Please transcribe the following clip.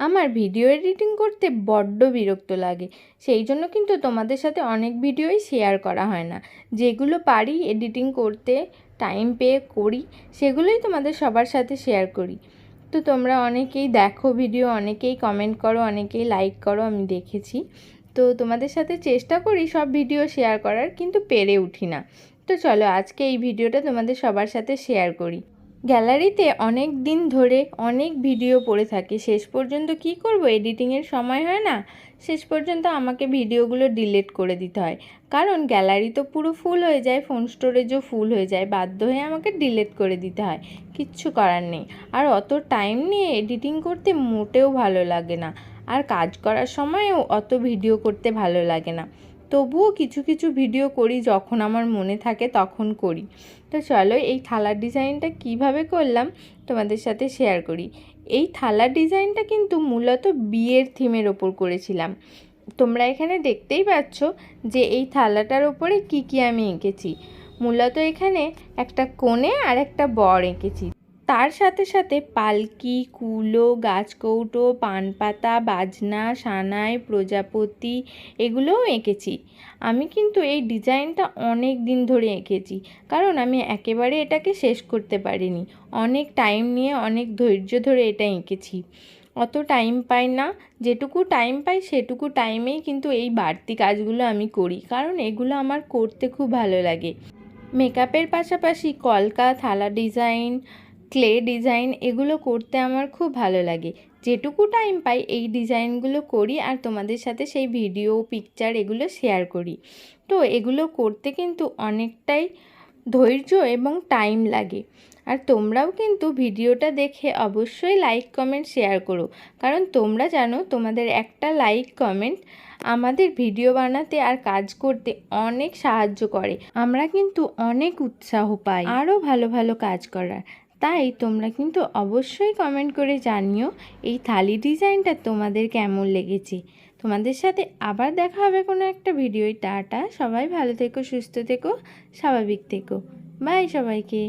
আমার video editing করতে বড্ড বিরক্ত লাগে। সেই জন্য কিন্তু তোমাদের সাথে অনেক ভিডিওই শেয়ার করা হয় না। যেগুলো পারি এডিটিং করতে টাইম পেয়ে করি, সেগুলোই তোমাদের সবার সাথে শেয়ার করি। তো তোমরা অনেকেই দেখো ভিডিও অনেকেই কমেন্ট করো, অনেকেই লাইক করো, আমি দেখেছি। তো তোমাদের সাথে চেষ্টা করি সব ভিডিও শেয়ার করার, কিন্তু পেরে উঠি না। তো চলো আজকে এই ভিডিওটা তোমাদের সবার সাথে শেয়ার করি। গ্যালারিতে অনেক দিন ধরে অনেক ভিডিও পড়ে থাকে। শেষ পর্যন্ত কি করব? এডিটিংয়ের সময় হয় না? শেষ পর্যন্ত আমাকে ভিডিওগুলো ডিলিট করে দিতে হয়। কারণ গ্যালারি তো পুরো ফুল হয়ে যায়, ফোন স্টোরেজও ফুল হয়ে যায়, বাধ্য হয়ে আমাকে ডিলিট করে দিতে হয়। কিচ্ছু করার নেই। আর অত টাইম নিয়ে এডিটিং করতে মোটেও ভালো লাগে না। আর কাজ করার সময়ও অত ভিডিও করতে ভালো লাগে না। তবুও কিছু কিছু ভিডিও করি, যখন আমার মনে থাকে তখন করি। তো চলো, এই থালার ডিজাইনটা কীভাবে করলাম তোমাদের সাথে শেয়ার করি। এই থালার ডিজাইনটা কিন্তু মূলত বিয়ের থিমের ওপর করেছিলাম। তোমরা এখানে দেখতেই পাচ্ছ যে এই থালাটার ওপরে কি কি আমি এঁকেছি। মূলত এখানে একটা কোণে আর একটা বর এঁকেছি। তার সাথে সাথে পালকি, কুলো, গাছকৌটো, পানপাতা, বাজনা, সানাই, প্রজাপতি এগুলোও এঁকেছি। আমি কিন্তু এই ডিজাইনটা অনেক দিন ধরে এঁকেছি, কারণ আমি একেবারে এটাকে শেষ করতে পারিনি। অনেক টাইম নিয়ে, অনেক ধৈর্য ধরে এটা এঁকেছি। অত টাইম পাই না, যেটুকু টাইম পাই সেটুকু টাইমেই কিন্তু এই বাড়তি কাজগুলো আমি করি, কারণ এগুলো আমার করতে খুব ভালো লাগে। মেকআপের পাশাপাশি কলকা থালা ডিজাইন ক্লে ডিজাইন এগুলো করতে আমার খুব ভালো লাগে। যেটুকু টাইম পাই এই ডিজাইনগুলো করি আর তোমাদের সাথে সেই ভিডিও পিকচার এগুলো শেয়ার করি। তো এগুলো করতে কিন্তু অনেকটাই ধৈর্য এবং টাইম লাগে। আর তোমরাও কিন্তু ভিডিওটা দেখে অবশ্যই লাইক কমেন্ট শেয়ার করো। কারণ তোমরা জানো তোমাদের একটা লাইক কমেন্ট আমাদের ভিডিও বানাতে আর কাজ করতে অনেক সাহায্য করে। আমরা কিন্তু অনেক উৎসাহ পাই। আরও ভালো ভালো কাজ করার। তাই তোমরা কিন্তু অবশ্যই কমেন্ট করে জানিও এই থালি ডিজাইনটা তোমাদের কেমন লেগেছে। তোমাদের সাথে আবার দেখা হবে কোনো একটা ভিডিও টাটা, সবাই ভালো থেকো, সুস্থ থেকো, স্বাভাবিক থেকো। বাই সবাইকে।